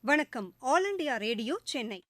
வணக்கம். All India Radio Chennai.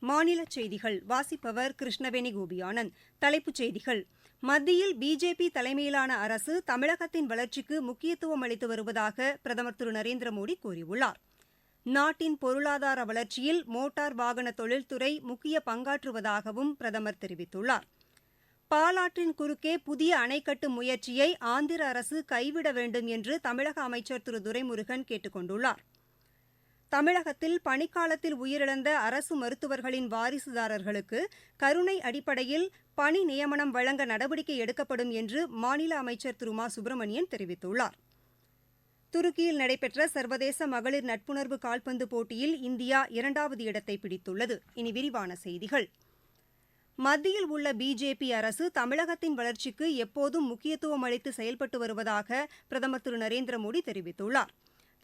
மாநில செய்திகள். வாசிப்பவர் கிருஷ்ணவேணி கோபியானந்த். தலைப்புச் செய்திகள். மத்தியில் பிஜேபி தலைமையிலான அரசு தமிழகத்தின் வளர்ச்சிக்கு முக்கியத்துவம் அளித்து வருவதாக பிரதமர் திரு நரேந்திர மோடி கூறியுள்ளார். நாட்டின் பொருளாதார வளர்ச்சியில் மோட்டார் வாகன தொழில்துறை முக்கிய பங்காற்றுவதாகவும் பிரதமர் தெரிவித்துள்ளார். பாலாற்றின் குறுக்கே புதிய அணை கட்டும் முயற்சியை ஆந்திர அரசு கைவிட வேண்டும் என்று தமிழக அமைச்சர் திரு துரைமுருகன் கேட்டுக் கொண்டுள்ளார் தமிழகத்தில் பணிக்காலத்தில் உயிரிழந்த அரசு மருத்துவர்களின் வாரிசுதாரர்களுக்கு கருணை அடிப்படையில் பணி நியமனம் வழங்க நடவடிக்கை எடுக்கப்படும் என்று மாநில அமைச்சர் திரு மா. சுப்பிரமணியன் தெரிவித்துள்ளார். துருக்கியில் நடைபெற்ற சர்வதேச மகளிர் நட்புணர்வு கால்பந்து போட்டியில் இந்தியா இரண்டாவது இடத்தை பிடித்துள்ளது. இனி விரிவான செய்திகள். மத்தியில் உள்ள பிஜேபி அரசு தமிழகத்தின் வளர்ச்சிக்கு எப்போதும் முக்கியத்துவம் அளித்து செயல்பட்டு வருவதாக பிரதமர் திரு நரேந்திர மோடி தெரிவித்துள்ளார்.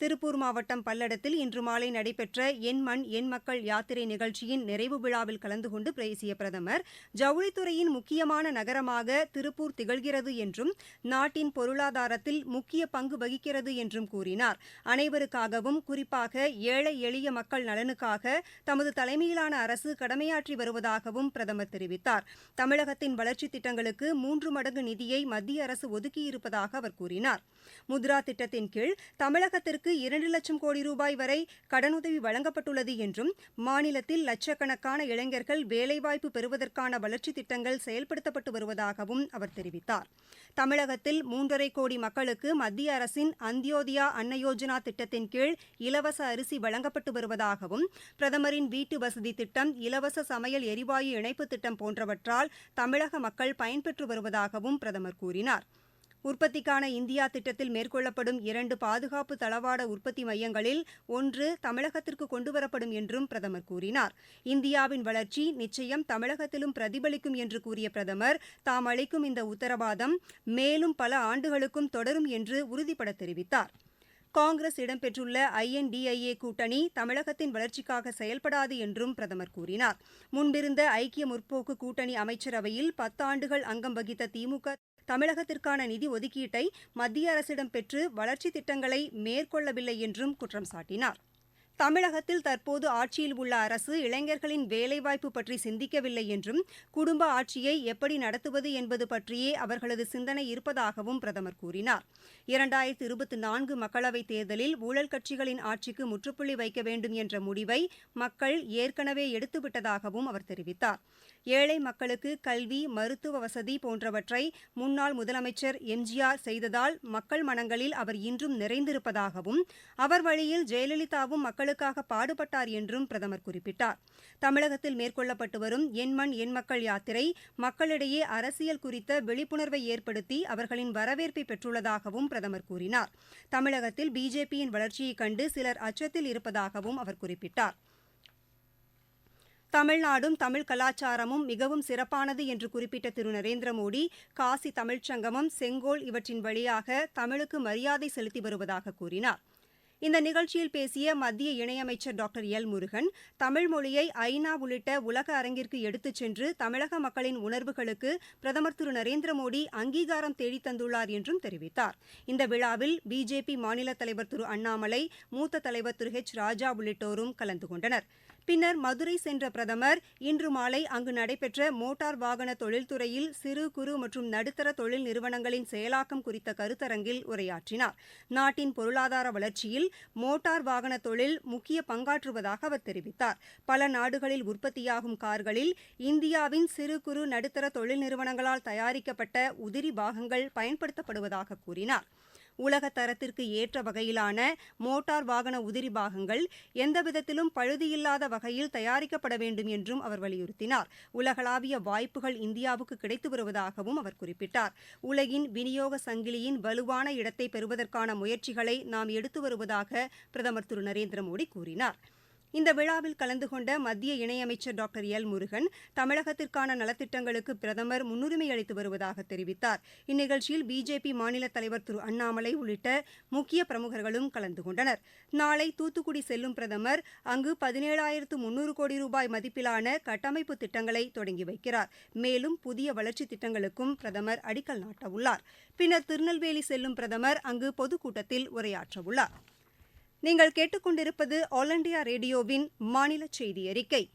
திருப்பூர் மாவட்டம் பல்லடத்தில் இன்று மாலை நடைபெற்ற என் மண் என் மக்கள் யாத்திரை நிகழ்ச்சியின் நிறைவு விழாவில் கலந்து கொண்டு பேசிய பிரதமர் ஜவுளித்துறையின் முக்கியமான நகரமாக திருப்பூர் திகழ்கிறது என்றும் நாட்டின் பொருளாதாரத்தில் முக்கிய பங்கு வகிக்கிறது என்றும் கூறினார். அனைவருக்காகவும் குறிப்பாக ஏழை எளிய மக்கள் நலனுக்காக தமது தலைமையிலான அரசு கடமையாற்றி வருவதாகவும் பிரதமர் தெரிவித்தார். தமிழகத்தின் வளர்ச்சித் திட்டங்களுக்கு மூன்று மடங்கு நிதியை மத்திய அரசு ஒதுக்கியிருப்பதாக அவர் கூறினார். முத்ரா திட்டத்தின் கீழ் தமிழகத்திற்கு இரண்டு லட்சம் கோடி ரூபாய் வரை கடனுதவி வழங்கப்பட்டுள்ளது என்றும் மாநிலத்தில் லட்சக்கணக்கான இளைஞர்கள் வேலைவாய்ப்பு பெறுவதற்கான வளர்ச்சித் திட்டங்கள் செயல்படுத்தப்பட்டு வருவதாகவும் அவர் தெரிவித்தார். தமிழகத்தில் மூன்றரை கோடி மக்களுக்கு மத்திய அரசின் அந்தியோதயா அன்ன யோஜனா திட்டத்தின் கீழ் இலவச அரிசி வழங்கப்பட்டு வருவதாகவும் பிரதமரின் வீட்டு வசதி திட்டம் இலவச சமையல் எரிவாயு இணைப்பு திட்டம் போன்றவற்றால் தமிழக மக்கள் பயன்பெற்று வருவதாகவும் பிரதமர் கூறினார். உற்பத்திக்கான இந்தியா திட்டத்தில் மேற்கொள்ளப்படும் இரண்டு பாதுகாப்பு தளவாட உற்பத்தி மையங்களில் ஒன்று தமிழகத்திற்கு கொண்டுவரப்படும் என்றும் பிரதமர் கூறினார். இந்தியாவின் வளர்ச்சி நிச்சயம் தமிழகத்திலும் பிரதிபலிக்கும் என்று கூறிய பிரதமர் தாம் அளிக்கும் இந்த உத்தரவாதம் மேலும் பல ஆண்டுகளுக்கும் தொடரும் என்று உறுதிபட தெரிவித்தார். காங்கிரஸ் இடம்பெற்றுள்ள ஐஎன்டிஐஏ கூட்டணி தமிழகத்தின் வளர்ச்சிக்காக செயல்படாது என்றும் பிரதமர் கூறினார். முன்பிருந்த ஐக்கிய முற்போக்கு கூட்டணி அமைச்சரவையில் பத்தாண்டுகள் அங்கம் வகித்த திமுக தமிழகத்திற்கான நிதி ஒதுக்கீட்டை மத்திய அரசிடம் பெற்று வளர்ச்சித் திட்டங்களை மேற்கொள்ளவில்லை என்றும் குற்றம் சாட்டினார். தமிழகத்தில் தற்போது ஆட்சியில் உள்ள அரசு இளைஞர்களின் வேலைவாய்ப்பு பற்றி சிந்திக்கவில்லை என்றும் குடும்ப ஆட்சியை எப்படி நடத்துவது என்பது பற்றியே அவர்களது சிந்தனை இருப்பதாகவும் பிரதமர் கூறினார். இரண்டாயிரத்தி இருபத்தி நான்கு மக்களவைத் தேர்தலில் ஊழல் கட்சிகளின் ஆட்சிக்கு முற்றுப்புள்ளி வைக்க வேண்டும் என்ற முடிவை மக்கள் ஏற்கனவே எடுத்துவிட்டதாகவும் அவர் தெரிவித்தார். ஏழை மக்களுக்கு கல்வி மருத்துவ வசதி போன்றவற்றை முன்னாள் முதலமைச்சர் எம்ஜிஆர் செய்ததால் மக்கள் மனங்களில் அவர் இன்றும் நிறைந்திருப்பதாகவும் அவர் வழியில் ஜெயலலிதாவும் மக்களுக்காக பாடுபட்டார் என்றும் பிரதமர் குறிப்பிட்டார். தமிழகத்தில் மேற்கொள்ளப்பட்டு வரும் என் மண் என் மக்கள் யாத்திரை மக்களிடையே அரசியல் குறித்த விழிப்புணர்வை ஏற்படுத்தி அவர்களின் வரவேற்பை பெற்றுள்ளதாகவும் பிரதமர் கூறினார். தமிழகத்தில் பிஜேபியின் வளர்ச்சியைக் கண்டு சிலர் அச்சத்தில் இருப்பதாகவும் அவர் குறிப்பிட்டார். தமிழ்நாடும் தமிழ் கலாச்சாரமும் மிகவும் சிறப்பானது என்று குறிப்பிட்ட திரு. நரேந்திர மோடி காசி தமிழ்ச்சங்கமம் செங்கோல் இவற்றின் வழியாக தமிழுக்கு மரியாதை செலுத்தி வருவதாக கூறினார். இந்த நிகழ்ச்சியில் பேசிய மத்திய இணையமைச்சர் டாக்டர் எல். முருகன் தமிழ் மொழியை ஐநா உள்ளிட்ட உலக அரங்கிற்கு எடுத்துச் சென்று தமிழக மக்களின் உணர்வுகளுக்கு பிரதமர் திரு. நரேந்திர மோடி அங்கீகாரம் தேடித் தந்துள்ளார் என்றும் தெரிவித்தார். இந்த விழாவில் பிஜேபி மாநில தலைவர் திரு. அண்ணாமலை மூத்த தலைவர் திரு. ஹெச். ராஜா உள்ளிட்டோரும் கலந்து கொண்டனர். பின்னர் மதுரை சென்ற பிரதமர் இன்று மாலை அங்கு நடைபெற்ற மோட்டார் வாகன தொழில்துறையில் சிறு குறு மற்றும் நடுத்தர தொழில் நிறுவனங்களின் செயலாக்கம் குறித்த கருத்தரங்கில் உரையாற்றினார். நாட்டின் பொருளாதார வளர்ச்சியில் மோட்டார் வாகன தொழில் முக்கிய பங்காற்றுவதாக அவர் தெரிவித்தார். பல நாடுகளில் உற்பத்தியாகும் கார்களில் இந்தியாவின் சிறு குறு நடுத்தர தொழில் நிறுவனங்களால் தயாரிக்கப்பட்ட உதிரி பாகங்கள் பயன்படுத்தப்படுவதாக கூறினார். உலக தரத்திற்கு ஏற்ற வகையிலான மோட்டார் வாகன உதிரி பாகங்கள் எந்தவிதத்திலும் பழுதியில்லாத வகையில் தயாரிக்கப்பட வேண்டும் என்றும் அவர் வலியுறுத்தினார். உலகளாவிய வாய்ப்புகள் இந்தியாவுக்கு கிடைத்து வருவதாகவும் அவர் குறிப்பிட்டார். உலகின் விநியோக சங்கிலியின் வலுவான இடத்தை பெறுவதற்கான முயற்சிகளை நாம் எடுத்து வருவதாக பிரதமர் திரு நரேந்திர மோடி கூறினார். இந்த விழாவில் கலந்து கொண்ட மத்திய இணையமைச்சர் டாக்டர் எல் முருகன் தமிழகத்திற்கான நலத்திட்டங்களுக்கு பிரதமர் முன்னுரிமை அளித்து வருவதாக தெரிவித்தார். இந்நிகழ்ச்சியில் பிஜேபி மாநில தலைவர் திரு அண்ணாமலை உள்ளிட்ட முக்கிய பிரமுகர்களும் கலந்து கொண்டனர். நாளை தூத்துக்குடி செல்லும் பிரதமர் அங்கு பதினேழாயிரத்து முன்னூறு கோடி ரூபாய் மதிப்பிலான கட்டமைப்பு திட்டங்களை தொடங்கி வைக்கிறார். மேலும் புதிய வளர்ச்சித் திட்டங்களுக்கும் பிரதமர் அடிக்கல் நாட்டவுள்ளார். பின்னர் திருநெல்வேலி செல்லும் பிரதமர் அங்கு பொதுக்கூட்டத்தில் உரையாற்றவுள்ளார். நீங்கள் கேட்டுக்கொண்டிருப்பது ஆல் இண்டியா ரேடியோவின் மாநில செய்தி அறிக்கை.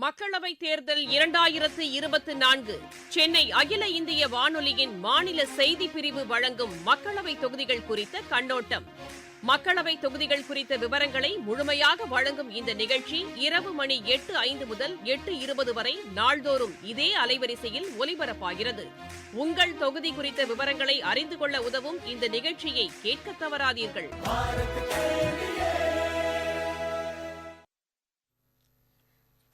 மக்களவைத் தேர்தல் இரண்டாயிரத்து இருபத்தி நான்கு. சென்னை அகில இந்திய வானொலியின் மாநில செய்திப் பிரிவு வழங்கும் மக்களவைத் தொகுதிகள் குறித்த கண்ணோட்டம். மக்களவை தொகுதிகள் குறித்த விவரங்களை முழுமையாக வழங்கும் இந்த நிகழ்ச்சி இரவு மணி எட்டு ஐந்து முதல் எட்டு இருபது வரை நாள்தோறும் இதே அலைவரிசையில் ஒலிபரப்பாகிறது. உங்கள் தொகுதி குறித்த விவரங்களை அறிந்து கொள்ள உதவும் இந்த நிகழ்ச்சியை கேட்க தவறாதீர்கள்.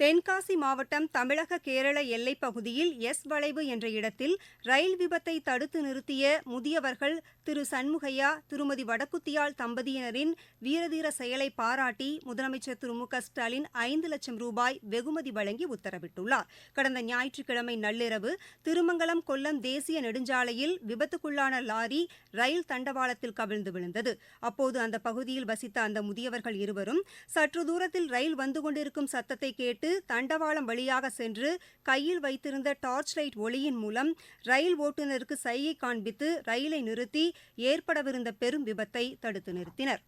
தென்காசி மாவட்டம் தமிழக கேரள எல்லைப் பகுதியில் எஸ் வளைவு என்ற இடத்தில் ரயில் விபத்தை தடுத்து நிறுத்திய முதியவர்கள் திரு சண்முகையா திருமதி வடக்குத்தியாள் தம்பதியினரின் வீரதீர செயலை பாராட்டி முதலமைச்சர் திரு மு க ஸ்டாலின் ஐந்து லட்சம் ரூபாய் வெகுமதி வழங்கி உத்தரவிட்டுள்ளார். கடந்த ஞாயிற்றுக்கிழமை நள்ளிரவு திருமங்கலம் கொல்லம் தேசிய நெடுஞ்சாலையில் விபத்துக்குள்ளான லாரி ரயில் தண்டவாளத்தில் கவிழ்ந்து விழுந்தது. அப்போது அந்த பகுதியில் வசித்த அந்த முதியவர்கள் இருவரும் சற்று தூரத்தில் ரயில் வந்து கொண்டிருக்கும் சத்தத்தை கேட்டு தண்டவாளம் வழியாக சென்று கையில் வைத்திருந்த டார்ச் லைட் ஒளியின் மூலம் ரயில் ஓட்டுநருக்கு சைகை காண்பித்து ரயிலை நிறுத்தி ஏற்படவிருந்த பெரும் விபத்தை தடுத்து நிறுத்தினர்.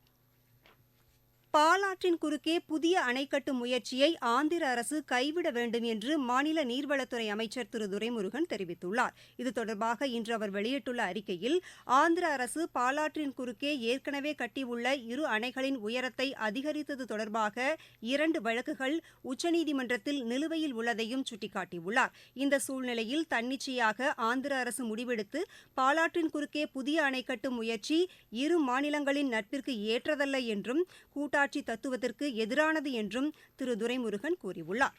பாலாற்றின் குறுக்கே புதிய அணை கட்டும் முயற்சியை ஆந்திர அரசு கைவிட வேண்டும் என்று மாநில நீர்வளத்துறை அமைச்சர் திரு துரைமுருகன் தெரிவித்துள்ளார். இது தொடர்பாக இன்று அவர் வெளியிட்டுள்ள அறிக்கையில் ஆந்திர அரசு பாலாற்றின் குறுக்கே ஏற்கனவே கட்டியுள்ள இரு அணைகளின் உயரத்தை அதிகரித்தது தொடர்பாக இரண்டு வழக்குகள் உச்சநீதிமன்றத்தில் நிலுவையில் உள்ளதையும் சுட்டிக்காட்டியுள்ளார். இந்த சூழ்நிலையில் தன்னிச்சையாக ஆந்திர அரசு முடிவெடுத்து பாலாற்றின் குறுக்கே புதிய அணை கட்டும் முயற்சி இரு மாநிலங்களின் நட்பிற்கு ஏற்றதல்ல என்றும் கூட்டாட்சி தத்துவத்திற்கு எதிரானது என்றும் திரு துரைமுருகன் கூறியுள்ளார்.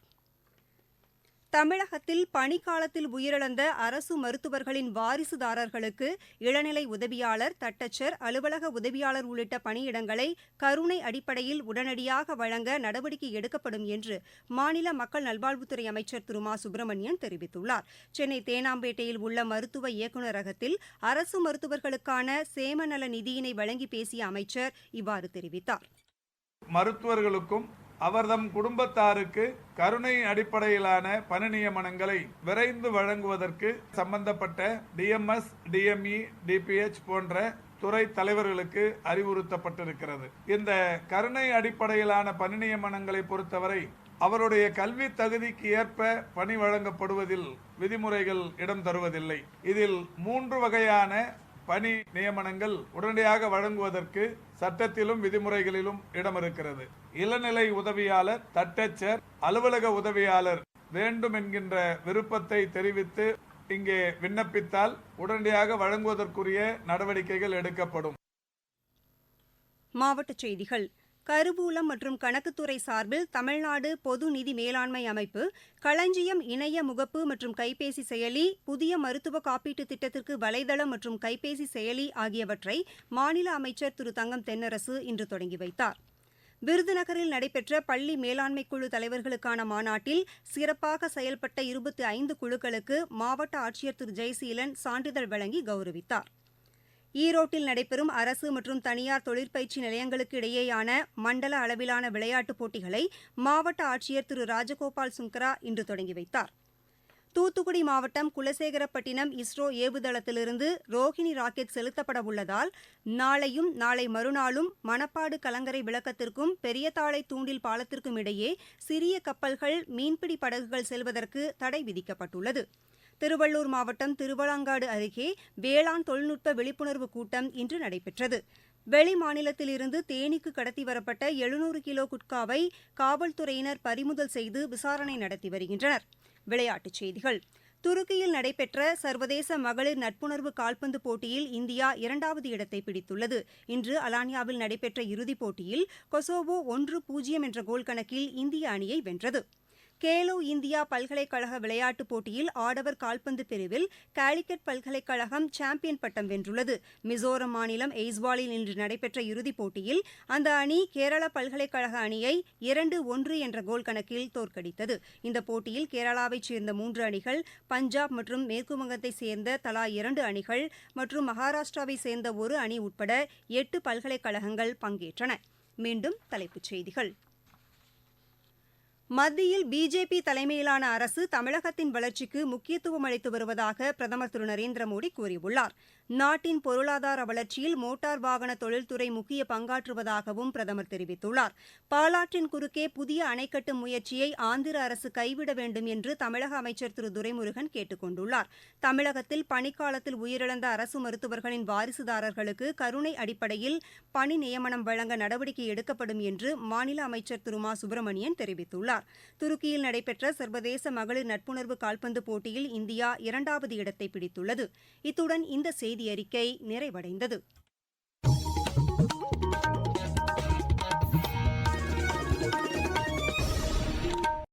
தமிழகத்தில் பணிக்காலத்தில் உயிரிழந்த அரசு மருத்துவர்களின் வாரிசுதாரர்களுக்கு இளநிலை உதவியாளர் தட்டச்சர் அலுவலக உதவியாளர் உள்ளிட்ட பணியிடங்களை கருணை அடிப்படையில் உடனடியாக வழங்க நடவடிக்கை எடுக்கப்படும் என்று மாநில மக்கள் நல்வாழ்வுத்துறை அமைச்சர் திரு மா. சுப்பிரமணியன் தெரிவித்துள்ளார். சென்னை தேனாம்பேட்டையில் உள்ள மருத்துவ இயக்குநரகத்தில் அரசு மருத்துவர்களுக்கான சேமநல நிதியினை வழங்கி பேசிய அமைச்சர் இவ்வாறு தெரிவித்தார். மருத்துவர்களுக்கும் அவர்தம் குடும்பத்தாருக்கு கருணை அடிப்படையிலான பணி நியமனங்களை விரைந்து வழங்குவதற்கு சம்பந்தப்பட்ட டிஎம்எஸ் டிஎம்இ டிபிஎச் போன்ற துறை தலைவர்களுக்கு அறிவுறுத்தப்பட்டிருக்கிறது. இந்த கருணை அடிப்படையிலான பணி நியமனங்களை பொறுத்தவரை அவருடைய கல்வி தகுதிக்கு ஏற்ப பணி வழங்கப்படுவதில் விதிமுறைகள் இடம் தருவதில்லை. இதில் மூன்று வகையான பணி நியமனங்கள் உடனடியாக வழங்குவதற்கு சட்டத்திலும் விதிமுறைகளிலும் இடம் இருக்கிறது இளநிலை உதவியாளர் தட்டச்சர் அலுவலக உதவியாளர் வேண்டும் என்கின்ற விருப்பத்தை தெரிவித்து இங்கே விண்ணப்பித்தால் உடனடியாக வழங்குவதற்குரிய நடவடிக்கைகள் எடுக்கப்படும். மாவட்ட செய்திகள். கருவூலம் மற்றும் கணக்குத்துறை சார்பில் தமிழ்நாடு பொது நிதி மேலாண்மை அமைப்பு களஞ்சியம் இணைய முகப்பு மற்றும் கைபேசி செயலி புதிய மருத்துவ காப்பீட்டு திட்டத்திற்கு வலைதளம் மற்றும் கைபேசி செயலி ஆகியவற்றை மாநில அமைச்சர் திரு. தங்கம் தென்னரசு இன்று தொடங்கி வைத்தார். விருதுநகரில் நடைபெற்ற பள்ளி மேலாண்மை குழு தலைவர்களுக்கான மாநாட்டில் சிறப்பாக செயல்பட்ட இருபத்தி ஐந்து குழுக்களுக்கு மாவட்ட ஆட்சியர் திரு. ஜெயசீலன் சான்றிதழ் வழங்கி கௌரவித்தார். ஈரோட்டில் நடைபெறும் அரசு மற்றும் தனியார் தொழிற்பயிற்சி நிலையங்களுக்கு இடையேயான மண்டல அளவிலான விளையாட்டுப் போட்டிகளை மாவட்ட ஆட்சியர் திரு ராஜகோபால் சுங்கரா இன்று தொடங்கி வைத்தார். தூத்துக்குடி மாவட்டம் குலசேகரப்பட்டினம் இஸ்ரோ ஏவுதளத்திலிருந்து ரோஹிணி ராக்கெட் செலுத்தப்பட உள்ளதால் நாளையும் நாளை மறுநாளும் மணப்பாடு கலங்கரை விளக்கத்திற்கும் பெரியதாளை தூண்டில் பாலத்திற்கும் இடையே சிறிய கப்பல்கள் மீன்பிடி படகுகள் செல்வதற்கு தடை விதிக்கப்பட்டுள்ளது. திருவள்ளூர் மாவட்டம் திருவளாங்காடு அருகே வேளாண் தொழில்நுட்ப விழிப்புணர்வு கூட்டம் இன்று நடைபெற்றது. வெளி மாநிலத்திலிருந்து தேனிக்கு கடத்தி வரப்பட்ட எழுநூறு கிலோ குட்காவை காவல்துறையினர் பறிமுதல் செய்து விசாரணை நடத்தி வருகின்றனர். விளையாட்டுச் செய்திகள். துருக்கியில் நடைபெற்ற சர்வதேச மகளிர் நட்புணர்வு கால்பந்து போட்டியில் இந்தியா இரண்டாவது இடத்தை பிடித்துள்ளது. இன்று அலானியாவில் நடைபெற்ற இறுதிப் போட்டியில் கொசோவோ ஒன்று பூஜ்ஜியம் என்ற கோல் கணக்கில் இந்திய அணியை வென்றது. கேலோ இந்தியா பல்கலைக்கழக விளையாட்டுப் போட்டியில் ஆடவர் கால்பந்து பிரிவில் காலிக்கட் பல்கலைக்கழகம் சாம்பியன் பட்டம் வென்றுள்ளது. மிசோரம் மாநிலம் எய்ஸ்வாலில் இன்று நடைபெற்ற இறுதிப் போட்டியில் அந்த அணி கேரள பல்கலைக்கழக அணியை இரண்டு ஒன்று என்ற கோல் கணக்கில் தோற்கடித்தது. இந்த போட்டியில் கேரளாவைச் சேர்ந்த மூன்று அணிகள் பஞ்சாப் மற்றும் மேற்குவங்கத்தைச் சேர்ந்த தலா இரண்டு அணிகள் மற்றும் மகாராஷ்டிராவை சேர்ந்த ஒரு அணி உட்பட எட்டு பல்கலைக்கழகங்கள் பங்கேற்றன. மீண்டும் தலைப்புச் செய்திகள். மத்தியில் பிஜேபி தலைமையிலான அரசு தமிழகத்தின் வளர்ச்சிக்கு முக்கியத்துவம் அளித்து வருவதாக பிரதமர் திரு நரேந்திர மோடி கூறியுள்ளார். நாட்டின் பொருளாதார வளர்ச்சியில் மோட்டார் வாகன தொழில்துறை முக்கிய பங்காற்றுவதாகவும் பிரதமர் தெரிவித்துள்ளார். பாலாற்றின் குறுக்கே புதிய அணை கட்டும் முயற்சியை ஆந்திர அரசு கைவிட வேண்டும் என்று தமிழக அமைச்சர் திரு துரைமுருகன் கேட்டுக் கொண்டுள்ளார் தமிழகத்தில் பணிக்காலத்தில் உயிரிழந்த அரசு மருத்துவர்களின் வாரிசுதாரர்களுக்கு கருணை அடிப்படையில் பணி நியமனம் வழங்க நடவடிக்கை எடுக்கப்படும் என்று மாநில அமைச்சர் திரு மா. சுப்பிரமணியன் தெரிவித்துள்ளார். துருக்கியில் நடைபெற்ற சர்வதேச மகளிர் நட்புணர்வு கால்பந்து போட்டியில் இந்தியா இரண்டாவது இடத்தை பிடித்துள்ளது. இத்துடன் இந்த செய்தி அறிக்கை நிறைவடைந்தது.